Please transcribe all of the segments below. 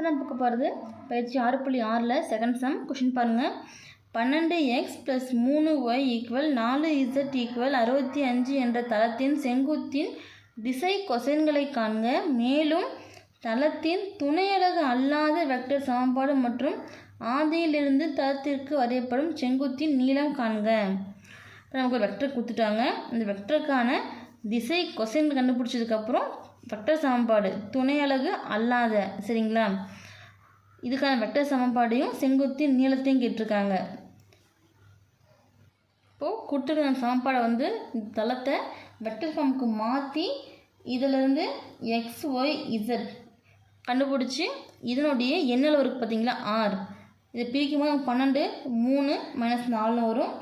இப்போ நம்ம பார்க்க போகிறது பயிற்சி ஆறு புள்ளி ஆறில் செகண்ட் சம் கொஷின் பாருங்கள் பன்னெண்டு எக்ஸ் ப்ளஸ் மூணு ஒய் ஈக்குவல் நாலு இசட் ஈக்குவல் அறுபத்தி அஞ்சு என்ற தளத்தின் செங்குத்தின் திசை கொசைன்களை காண்க. மேலும் தளத்தின் துணையலகு அல்லாத வெக்டர் சமன்பாடு மற்றும் ஆதியிலிருந்து தளத்திற்கு வரையப்படும் செங்குத்தின் நீளம் காண்க. இப்போ நமக்கு ஒரு வெக்டர் கொடுத்துட்டாங்க. அந்த வெக்டருக்கான திசை கொசைன் கண்டுபிடிச்சதுக்கப்புறம் வெக்டர் சமன்பாடு. துணை அலகு அல்லாத சரிங்களா? இதுக்கான வெக்டர் சமன்பாடையும் செங்குத்தின் நீளத்தையும் கேட்டிருக்காங்க. இப்போது கொடுத்துருக்க சமன்பாடை வந்து இந்த தளத்தை வெக்டர் ஃபார்முக்கு மாற்றி இதிலேருந்து எக்ஸ் ஒய் இசட் கண்டுபிடிச்சி இதனுடைய எண்ணளவு இருக்குது பார்த்தீங்களா? ஆர் இதை பிரிக்கும் போது பன்னெண்டு மூணு மைனஸ் நாலுன்னு வரும்.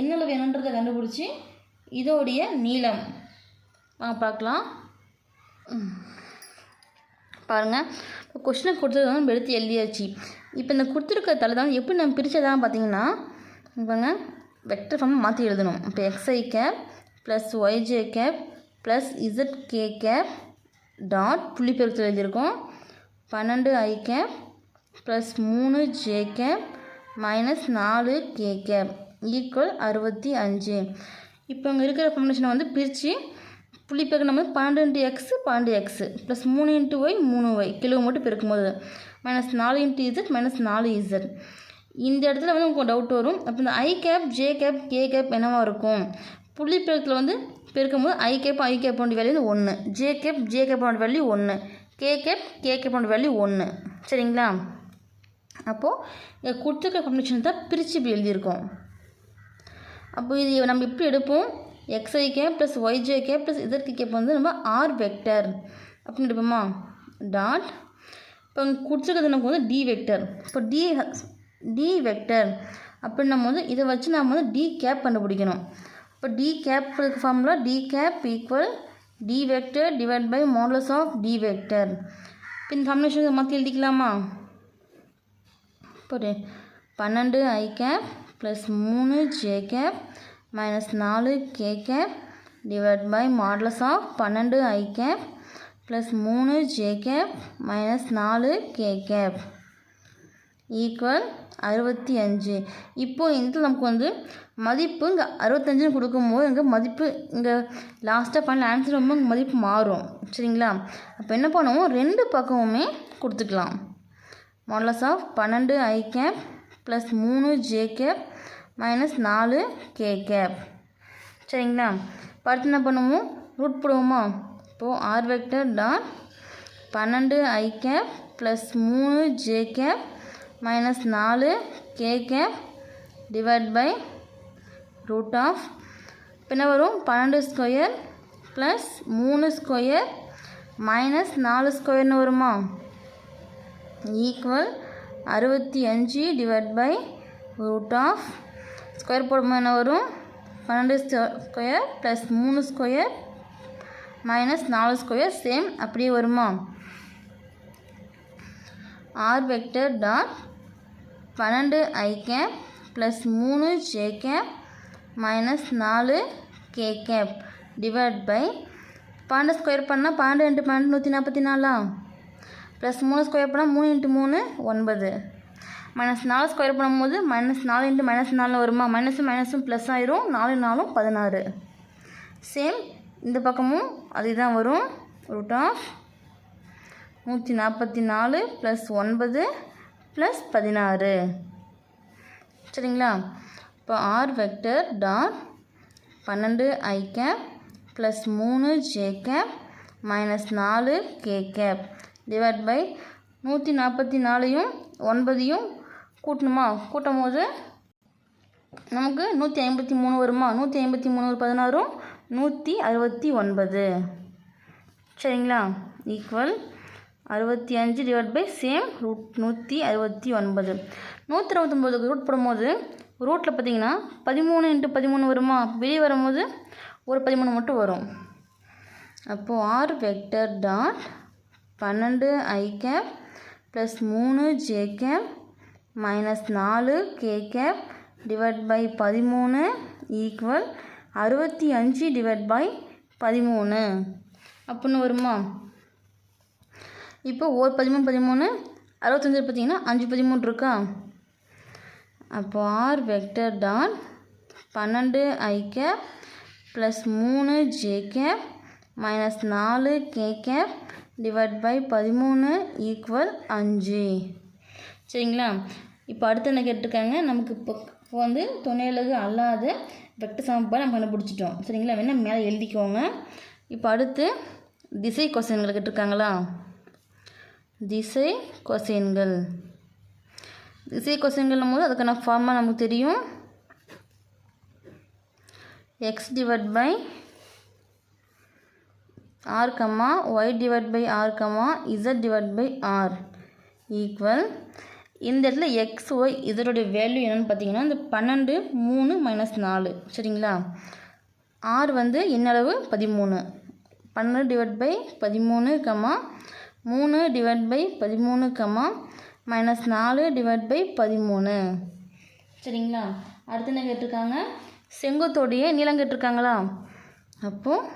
எண்ணளவு என்னன்றதை கண்டுபிடிச்சி இதோடைய நீளம். வாங்க பார்க்கலாம். பாருங்கள் இப்போ கொஷினை கொடுத்தது வந்து எடுத்து எழுதியாச்சு. இப்போ இந்த கொடுத்துருக்க தலை தான் எப்படி நம்ம பிரித்ததான் பார்த்தீங்கன்னா இப்போங்க வெக்டர் ஃபார்ம் மாற்றி எழுதணும். இப்போ x i cap plus y j cap plus z k cap dot புள்ளி பெருக்கத்தில் எழுதியிருக்கோம். பன்னெண்டு ஐ கேப் ப்ளஸ் மூணு ஜே கேப் மைனஸ் நாலு கே கேப் ஈக்குவல் அறுபத்தி அஞ்சு. இப்போ இங்கே இருக்கிற ஃபார்முலேஷனை வந்து பிரித்து புள்ளி பெருக்கணும் நம்ம பன்னெண்டு இன்ட்டு எக்ஸு பன்னெண்டு எக்ஸு ப்ளஸ் மூணு இன்ட்டு ஒய் மூணு ஒய் கிலோ மட்டும் பெருக்கும்போது மைனஸ் நாலு இன்ட்டு இசட் மைனஸ் நாலு இசட் இந்த இடத்துல வந்து உங்களுக்கு டவுட் வரும். அப்போ இந்த i cap j cap k cap என்னவா இருக்கும்? புள்ளி பெருக்கத்தில் வந்து பெருக்கும்போது ஐ கேப் ஐ கேப்போட வேல்யூ வந்து ஒன்று ஜே கேப் ஜே கேப்போட வேல்யூ ஒன்று கே கேப் கே கேப்போட வேல்யூ ஒன்று சரிங்களா? அப்போது கொடுத்துருக்க காம்பினேஷன் தான் பிரித்து இப்படி எழுதியிருக்கோம். அப்போ இது நம்ம எப்படி எடுப்போம். X i cap plus y j cap plus இதற்கு கேப் வந்து நம்ம ஆர் வெக்டர் அப்படின்னு எடுப்போமா? டாட் இப்போ இங்கே கொடுத்துருக்கிறது நமக்கு வந்து டி வெக்டர் இப்போ டி டி வெக்டர் அப்படின்னு நம்ம வந்து இதை வச்சு நம்ம வந்து டி கேப் கண்டுபிடிக்கணும். இப்போ d cap formula d cap equal d vector divide by modulus of d vector இப்போ இந்த காம்பினேஷன் மாற்றி எழுதிக்கலாமா? இப்போ பன்னெண்டு ஐ கேப் ப்ளஸ் மூணு ஜே கேப் மைனஸ் நாலு k cap divide by modulus of பன்னெண்டு ஐ கேப் ப்ளஸ் மூணு ஜே கேப் மைனஸ் நாலு கே கேப் ஈக்குவல் அறுபத்தி அஞ்சு. இப்போது இந்த நமக்கு வந்து மதிப்பு இங்கே அறுபத்தஞ்சுன்னு கொடுக்கும்போது இங்கே மதிப்பு இங்கே லாஸ்ட்டாக பண்ண ஆன்சர் ரொம்ப மதிப்பு மாறும். சரிங்களா? அப்போ என்ன பண்ணுவோம்? ரெண்டு பக்கமுமே கொடுத்துக்கலாம். மாடலஸ் ஆஃப் பன்னெண்டு ஐ கேப் ப்ளஸ் மூணு ஜே கேப் மைனஸ் நாலு கே கேப் சரிங்களா? படுத்து என்ன பண்ணுவோம் ரூட் போடுவோமா? இப்போது ஆர் வெக்டர் டாட் பன்னெண்டு ஐ கேப் ப்ளஸ் மூணு ஜே கேப் மைனஸ் நாலு k cap divide by root of பின்ன வரும்? பன்னெண்டு ஸ்கொயர் ப்ளஸ் மூணு ஸ்கொயர் மைனஸ் நாலு ஸ்கொயர்னு வருமா? ஈக்குவல் அறுபத்தி அஞ்சு divide by root of square போடும்போது என்ன வரும்? பன்னெண்டு ஸ்கொயர் ப்ளஸ் மூணு ஸ்கொயர் மைனஸ் நாலு ஸ்கொயர் சேம் அப்படியே வருமா? ஆர் வெக்டர் டாட் பன்னெண்டு ஐ கேப் ப்ளஸ் மூணு ஜே கேப் மைனஸ் நாலு கே கேப் டிவைட் பை பன்னெண்டு ஸ்கொயர் பண்ணால் பன்னெண்டு இன்ட்டு பன்னெண்டு நூற்றி நாற்பத்தி நாலா? ப்ளஸ் மூணு ஸ்கொயர் பண்ணால் மூணு இன்ட்டு மூணு ஒன்பது. மைனஸ் நாலு ஸ்கொயர் பண்ணும்போது மைனஸ் நாலு இன்ட்டு மைனஸ் நாலு வருமா? மைனஸும் மைனஸும் ப்ளஸ் ஆயிரும். நாலு நாலும் பதினாறு. சேம் இந்த பக்கமும் அதுதான் வரும். ரூட் ஆஃப் நூற்றி நாற்பத்தி நாலு ப்ளஸ் ஒன்பது ப்ளஸ் பதினாறு. சரிங்களா? இப்போ ஆர் வெக்டர் டாட் பன்னெண்டு ஐ கேப் ப்ளஸ் மூணு ஜே கேப் மைனஸ் நாலு கே கேப் டிவைட் பை நூற்றி நாற்பத்தி நாலையும் ஒன்பதையும் கூட்டணுமா? கூட்டும் போது நமக்கு நூற்றி ஐம்பத்தி மூணு வருமா? நூற்றி ஐம்பத்தி மூணு ஒரு பதினாறும் நூற்றி அறுபத்தி ஒன்பது. சரிங்களா? ஈக்குவல் அறுபத்தி அஞ்சு டிவைட் பை சேம் ரூட் நூற்றி அறுபத்தி ஒன்பது. நூற்றி அறுபத்தொம்போதுக்கு ரூட் போடும்போது ரூட்டில் பார்த்தீங்கன்னா பதிமூணு இன்ட்டு பதிமூணு வருமா? வெளியே வரும்போது ஒரு பதிமூணு மட்டும் வரும். அப்போது ஆர் வெக்டர் டாட் பன்னெண்டு ஐ கேப் ப்ளஸ் மூணு ஜே கேப் மைனஸ் நாலு கே கேப் டிவைட் பை பதிமூணு ஈக்குவல் அறுபத்தி அஞ்சு டிவைட் பை பதிமூணு. அப்புடின்னு வருமா? இப்போ ஒரு பதிமூணு பதிமூணு அறுபத்தஞ்சு பார்த்தீங்கன்னா அஞ்சு பதிமூணு இருக்கா? அப்போ ஆர் வெக்டர் டாட் பன்னெண்டு ஐ கேப் ப்ளஸ் மூணு ஜே கேப் மைனஸ் நாலு கே கேப் டிவைட் பை பதிமூணு ஈக்குவல் அஞ்சு. சரிங்களா? இப்போ அடுத்து என்ன கேட்டிருக்காங்க? நமக்கு இப்போ இப்போ வந்து துணையலகு அல்லாத வெக்டர் சமன்பாடு நம்ம கண்டுபிடிச்சிட்டோம். சரிங்களா? வேணால் மேலே எழுதிக்கோங்க. இப்போ அடுத்து திசை கொசைன்கள் கேட்டிருக்காங்களா? திசை கொசைன்கள். திசை கொஸ்டின்களும் போது அதுக்கான ஃபார்மாக நமக்கு தெரியும். X divide by r comma y divide by r comma z divide by r equal இந்த இடத்துல எக்ஸ் ஒய் இதனுடைய வேல்யூ என்னென்னு பார்த்தீங்கன்னா இந்த பன்னெண்டு மூணு மைனஸ் நாலு. சரிங்களா? ஆர் வந்து இன்னளவு பதிமூணு. பன்னெண்டு டிவைட் பை பதிமூணு கம்மா மூணு டிவைட் பை பதிமூணு கம்மா மைனஸ் நாலு டிவைட் பை பதிமூணு. சரிங்களா? அடுத்து என்ன கேட்டிருக்காங்க? செங்குத்தோடைய நீளம் கேட்டிருக்காங்களா? அப்போது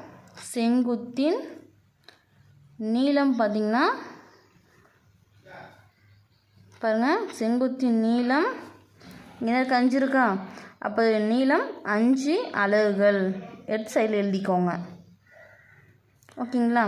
செங்குத்தின் நீளம் பார்த்திங்கன்னா பாருங்கள் செங்குத்தின் நீளம். இங்கே அஞ்சு இருக்கா? அப்போ நீளம் அஞ்சு அலகுகள். எட் சைடில் எழுதிக்கோங்க. ஓகேங்களா